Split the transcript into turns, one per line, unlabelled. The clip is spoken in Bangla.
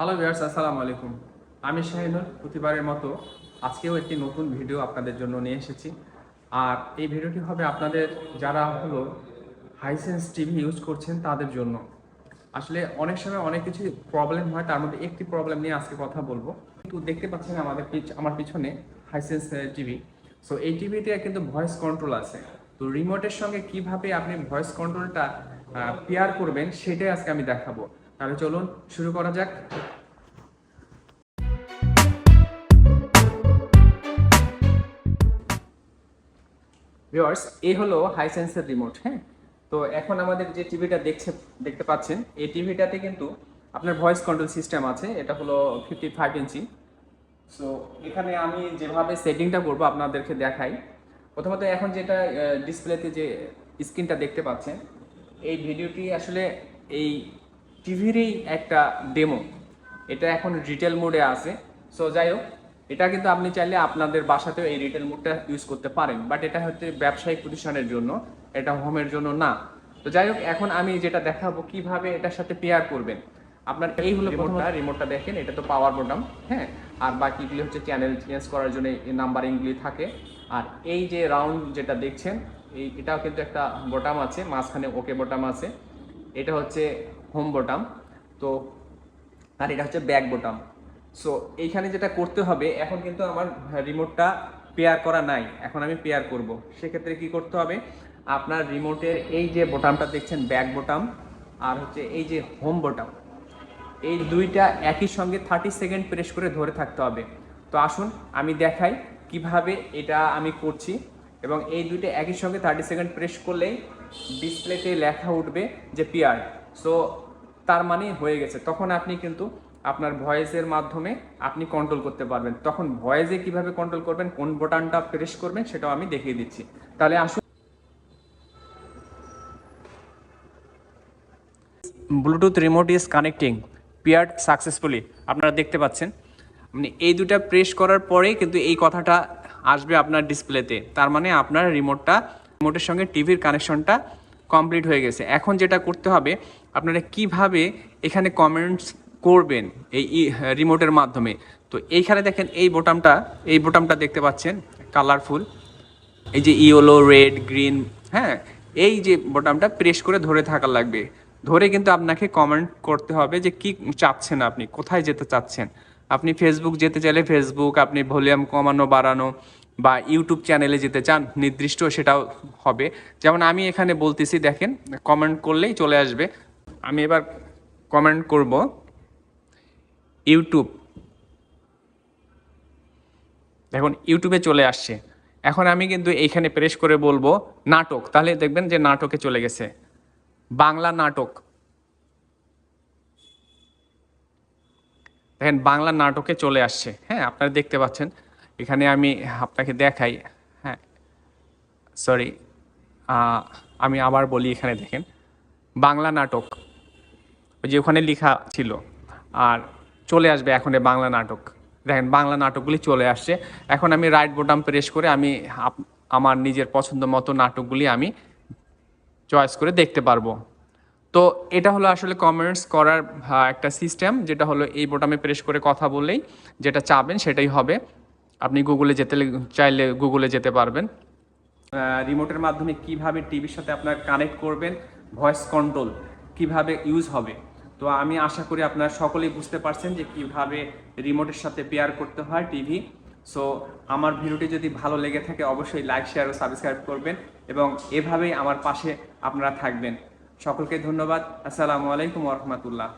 হ্যালো ভিউয়ার্স আসসালামু আলাইকুম। আমি শাহিনুর প্রতিবারের মতো আজকেও একটি নতুন ভিডিও আপনাদের জন্য নিয়ে এসেছি। আর এই ভিডিওটি হবে আপনাদের যারা হলো হাইসেন্স টিভি ইউজ করছেন তাদের জন্য। আসলে অনেক সময় অনেক কিছু প্রবলেম হয়, তার মধ্যে একটি প্রবলেম নিয়ে আজকে কথা বলব। কিন্তু দেখতে পাচ্ছেন আমাদের পিছ- আমার পিছনে হাইসেন্স টিভি সো এই টিভিতে কিন্তু ভয়েস কন্ট্রোল আছে। তো রিমোটের সঙ্গে কীভাবে আপনি ভয়েস কন্ট্রোলটা পেয়ার করবেন, সেটাই আজকে আমি দেখাবো। তাহলে চলুন, শুরু করা যাক। ভিউয়ার্স এই হলো হাই হাইসেন্সের রিমোট হ্যাঁ? তো এখন আমাদের যে টিভিটা দেখছে দেখতে পাচ্ছেন, এই টিভিটাতে কিন্তু আপনার ভয়েস কন্ট্রোল সিস্টেম আছে, এটা হলো ফিফটি ফাইভ ইঞ্চি সো এখানে আমি যেভাবে সেটিংটা করব আপনাদেরকে দেখাই। প্রথমত এখন যেটা ডিসপ্লেতে যে স্ক্রিনটা দেখতে পাচ্ছেন, এই ভিডিওটি আসলে এই টিভিরই একটা ডেমো এটা এখন রিটেল মোডে আছে। সো যাই হোক এটা কিন্তু আপনি চাইলে আপনাদের বাসাতেও এই রিটেল মোডটা ইউজ করতে পারেন বাট এটা হচ্ছে ব্যবসায়িক প্রতিষ্ঠানের জন্য এটা হোমের জন্য না। তো যাই হোক এখন আমি যেটা দেখাবো কীভাবে এটার সাথে পেয়ার করবেন। আপনার এই হলো রিমোটটা রিমোটটা দেখেন এটা তো পাওয়ার বোটাম হ্যাঁ? আর বাকিগুলি হচ্ছে চ্যানেল চেঞ্জ করার জন্য এই নাম্বারিংগুলি থাকে। আর এই যে রাউন্ড যেটা দেখছেন এই এটাও কিন্তু একটা বোটাম আছে মাঝখানে ওকে বোটাম আছে। এটা হচ্ছে হোম বোটাম তো আর এটা হচ্ছে ব্যাক বোটাম সো এইখানে যেটা করতে হবে, এখন কিন্তু আমার রিমোটটা পেয়ার করা নাই। এখন আমি পেয়ার করব। সেক্ষেত্রে কি করতে হবে? আপনার রিমোটের এই যে বোটামটা দেখছেন ব্যাক বোটাম আর হচ্ছে এই যে হোম বোটাম এই দুইটা একই সঙ্গে থার্টি সেকেন্ড প্রেস করে ধরে থাকতে হবে। তো আসুন, আমি দেখাই কীভাবে এটা আমি করছি। এবং এই দুইটা একই সঙ্গে থার্টি সেকেন্ড প্রেস করলেই ডিসপ্লেতে লেখা উঠবে যে পিয়ার সো তার মানে হয়ে গেছে। তখন আপনি কিন্তু আপনার ভয়েসের মাধ্যমে আপনি কন্ট্রোল করতে পারবেন। তখন ভয়েসে কীভাবে কন্ট্রোল করবেন, কোন বোটানটা প্রেস করবেন, সেটাও আমি দেখিয়ে দিচ্ছি। তাহলে আসুন। Bluetooth remote is connecting paired successfully আপনারা দেখতে পাচ্ছেন। মানে এই দুটা প্রেস করার পরেই কিন্তু এই কথাটা আসবে আপনার ডিসপ্লেতে তার মানে আপনার রিমোটটা রিমোটের সঙ্গে টিভির কানেকশনটা কমপ্লিট হয়ে গেছে। এখন যেটা করতে হবে, আপনারা কীভাবে এখানে কমেন্টস করবেন এই রিমোটের মাধ্যমে। তো এইখানে দেখেন এই বোটামটা এই বোটামটা দেখতে পাচ্ছেন কালারফুল এই যে ইয়েলো রেড গ্রিন হ্যাঁ এই যে বোটামটা প্রেস করে ধরে থাকা লাগবে। ধরে কিন্তু আপনাকে কমেন্ট করতে হবে যে কি চাচ্ছেন আপনি, কোথায় যেতে চাচ্ছেন। আপনি ফেসবুক যেতে চাইলে ফেসবুক আপনি ভলিউম কমানো, বাড়ানো বা ইউটিউব চ্যানেলে যেতে চান, নির্দিষ্ট সেটাও হবে। যেমন আমি এখানে বলতেছি, দেখেন কমেন্ট করলেই চলে আসবে। আমি এবার কমেন্ট করব। ইউটিউব। দেখুন ইউটিউবে চলে আসছে। এখন আমি কিন্তু এইখানে প্রেস করে বলব নাটক। তাহলে দেখবেন যে নাটকে চলে গেছে। বাংলা নাটক। দেখেন, বাংলা নাটকে চলে আসছে। হ্যাঁ আপনারা দেখতে পাচ্ছেন। এখানে আমি আপনাকে দেখাই। হ্যাঁ সরি আমি আবার বলি এখানে দেখেন। বাংলা নাটক। ওই যে ওখানে লেখা ছিল। আর চলে আসবে এখন বাংলা নাটক। দেখেন, বাংলা নাটকগুলি চলে আসছে। এখন আমি রাইট বোটাম প্রেস করে আমি আমার নিজের পছন্দ মতো নাটকগুলি আমি চয়েস করে দেখতে পারব। তো এটা হলো আসলে কমেন্টস করার একটা সিস্টেম যেটা হলো এই বোটামে প্রেস করে কথা বললেই যেটা চাবেন সেটাই হবে। আপনি গুগলে যেতে চাইলে গুগলে যেতে পারবেন। রিমোটের মাধ্যমে কীভাবে টিভির সাথে আপনার কানেক্ট করবেন ভয়েস কন্ট্রোল কীভাবে ইউজ হবে। তো আমি আশা করি আপনারা সকলেই বুঝতে পারছেন যে কীভাবে রিমোটের সাথে পেয়ার করতে হয় টিভি সো আমার ভিডিওটি যদি ভালো লেগে থাকে, অবশ্যই লাইক শেয়ার ও সাবস্ক্রাইব করবেন এবং এভাবেই আমার পাশে আপনারা থাকবেন। সকলকে ধন্যবাদ। আসসালামু আলাইকুম রহমতুল্লাহ।